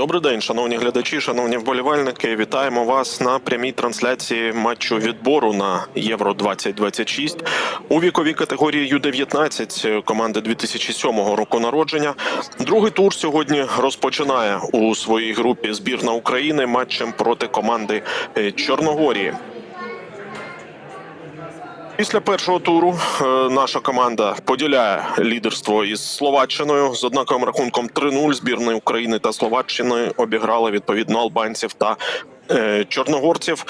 Добрий день, шановні глядачі, шановні вболівальники. Вітаємо вас на прямій трансляції матчу відбору на Євро 2026 у віковій категорії Ю-19 команди 2007 року народження. Другий тур сьогодні розпочинає у своїй групі збірна України матчем проти команди е, Чорногорії. Після першого туру е, наша команда поділяє лідерство із Словаччиною з однаковим рахунком 3-0. Збірної України та Словаччини обіграли відповідно албанців та е, чорногорців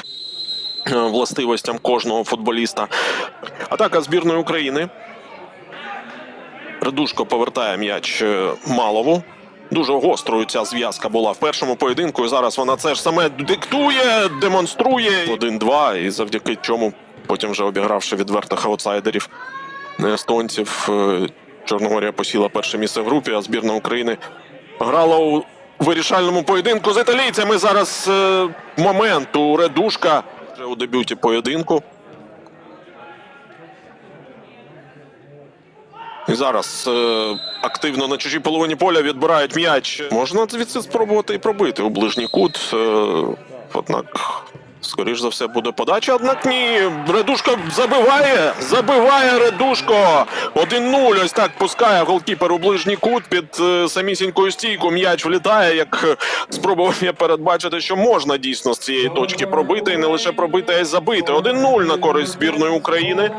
е, властивостям кожного футболіста. Атака збірної України. Редушко повертає м'яч Малову. Дуже гострою ця зв'язка була в першому поєдинку. І зараз вона це ж саме диктує, демонструє 1-2. І завдяки чому потім вже обігравши відвертих аутсайдерів естонців, е, Чорногорія посіла перше місце в групі, а збірна України грала у вирішальному поєдинку з італійцями. Зараз е, момент у Редушка вже у дебюті поєдинку. І зараз е, активно на чужій половині поля відбирають м'яч. Можна звідси спробувати і пробити у ближній кут. Е, однак, скоріш за все, буде подача. Однак ні. Редушко забиває. Забиває Редушко. 1-0. Ось так пускає голкіпер у ближній кут під е, самісінькою стійку. М'яч влітає. Як е, спробував я передбачити, що можна дійсно з цієї точки пробити. І не лише пробити, а й забити. 1-0 на користь збірної України.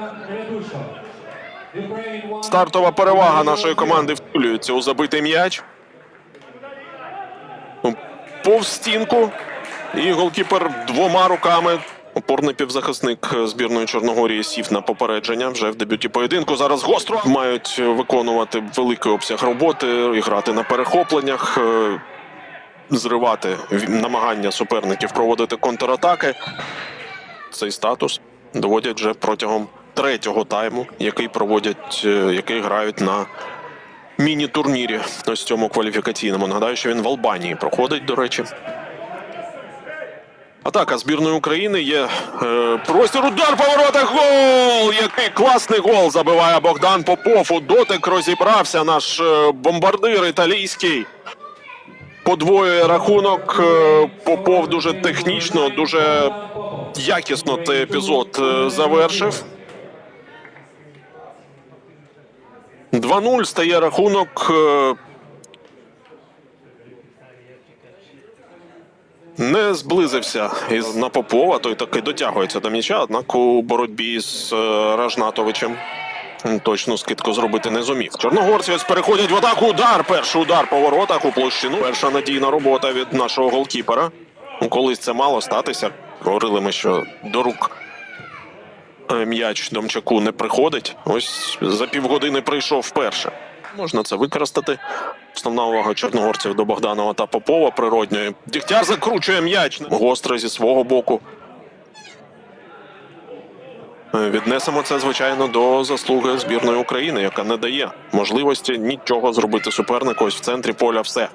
Стартова перевага нашої команди втулюється у забитий м'яч. Повз стінку. І голкіпер двома руками. Опорний півзахисник збірної Чорногорії сів на попередження вже в дебюті поєдинку. Зараз гостро мають виконувати великий обсяг роботи грати на перехопленнях, е, зривати намагання суперників проводити контратаки. Цей статус доводять вже протягом третього тайму, який проводять, е, який грають на міні-турнірі. Ось цьому кваліфікаційному. Нагадаю, що він в Албанії проходить, до речі. Атака збірної України є е, простір удар по воротах. Гол! Який класний гол забиває Богдан Попов. У дотик розібрався наш е, бомбардир італійський. Подвоює рахунок. Е, Попов дуже технічно, дуже якісно цей епізод е, завершив. 2-0 стає рахунок. е, Не зблизився із на Попова, той таки дотягується до м'яча, однак у боротьбі з е, Ражнатовичем точну скидку зробити не зумів. Чорногорці ось переходять в атаку. Удар. Перший удар по воротах у площину. Перша надійна робота від нашого голкіпера. Ну, Колись це мало статися. Говорили ми, що до рук е, м'яч Домчаку не приходить. Ось за півгодини прийшов вперше. Можна це використати. Основна увага чорногорців до Богданова та Попова природньої. Дігтяр закручує м'яч. Гостре зі свого боку. Е, Віднесемо це, звичайно, до заслуги збірної України, яка не дає можливості нічого зробити супернику. Ось в центрі поля все.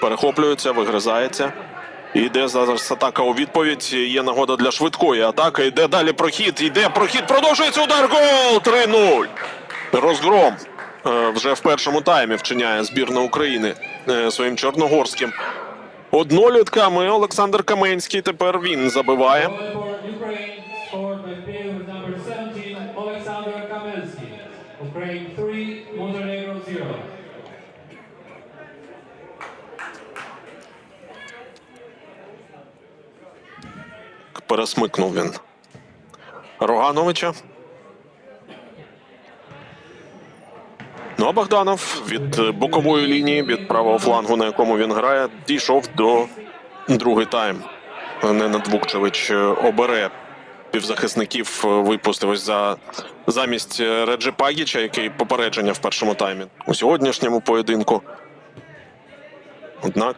Перехоплюється, вигризається. Йде зараз атака у відповідь. Є нагода для швидкої атаки. Йде далі прохід. Йде прохід. Продовжується удар. Гол! 3-0. Розгром вже в першому таймі вчиняє збірна України е, своїм чорногорським однолітками. Олександр Каменський тепер він забиває. For Ukraine, scored Ну а Богданов від бокової лінії, від правого флангу, на якому він грає, дійшов до другий тайм. Ненад Вукчевич е, обере півзахисників, е, випустив ось за замість е, Реджі Пагіча, який попередження в першому таймі у сьогоднішньому поєдинку. Однак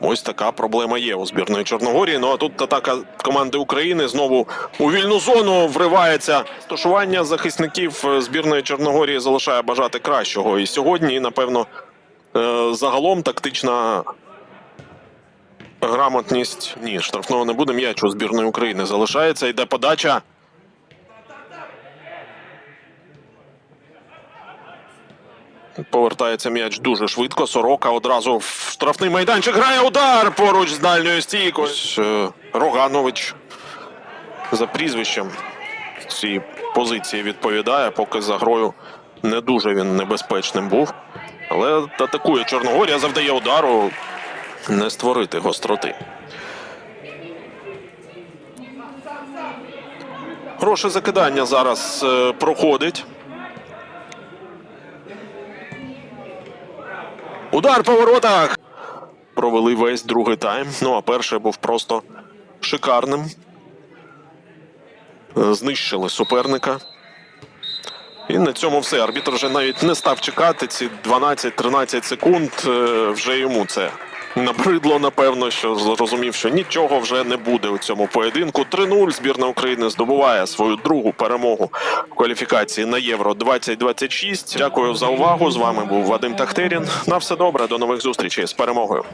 Ось така проблема є у збірної Чорногорії. Ну а тут атака команди України знову у вільну зону вривається. Стошування захисників збірної Чорногорії залишає бажати кращого. І сьогодні, напевно, е, загалом тактична грамотність. Ні, штрафного не буде. М'яч у збірної України залишається. Йде подача. Повертається м'яч дуже швидко. Сорока одразу в штрафний майданчик грає удар поруч з дальньою стійкою. Е, Роганович за прізвищем цій позиції відповідає, поки за грою не дуже він небезпечним був. Але атакує Чорногорія, завдає удару не створити гостроти. Хороше закидання зараз е, проходить. Удар по воротах. Провели весь другий тайм. Ну а перший був просто шикарним. Е, Знищили суперника. І на цьому все. Арбітр вже навіть не став чекати ці 12-13 секунд. Е, Вже йому це набридло, напевно, що зрозумів, що нічого вже не буде у цьому поєдинку. 3-0 збірна України здобуває свою другу перемогу в кваліфікації на Євро 2026. Дякую за увагу. З вами був Вадим Тахтерін. На все добре. До нових зустрічей з перемогою.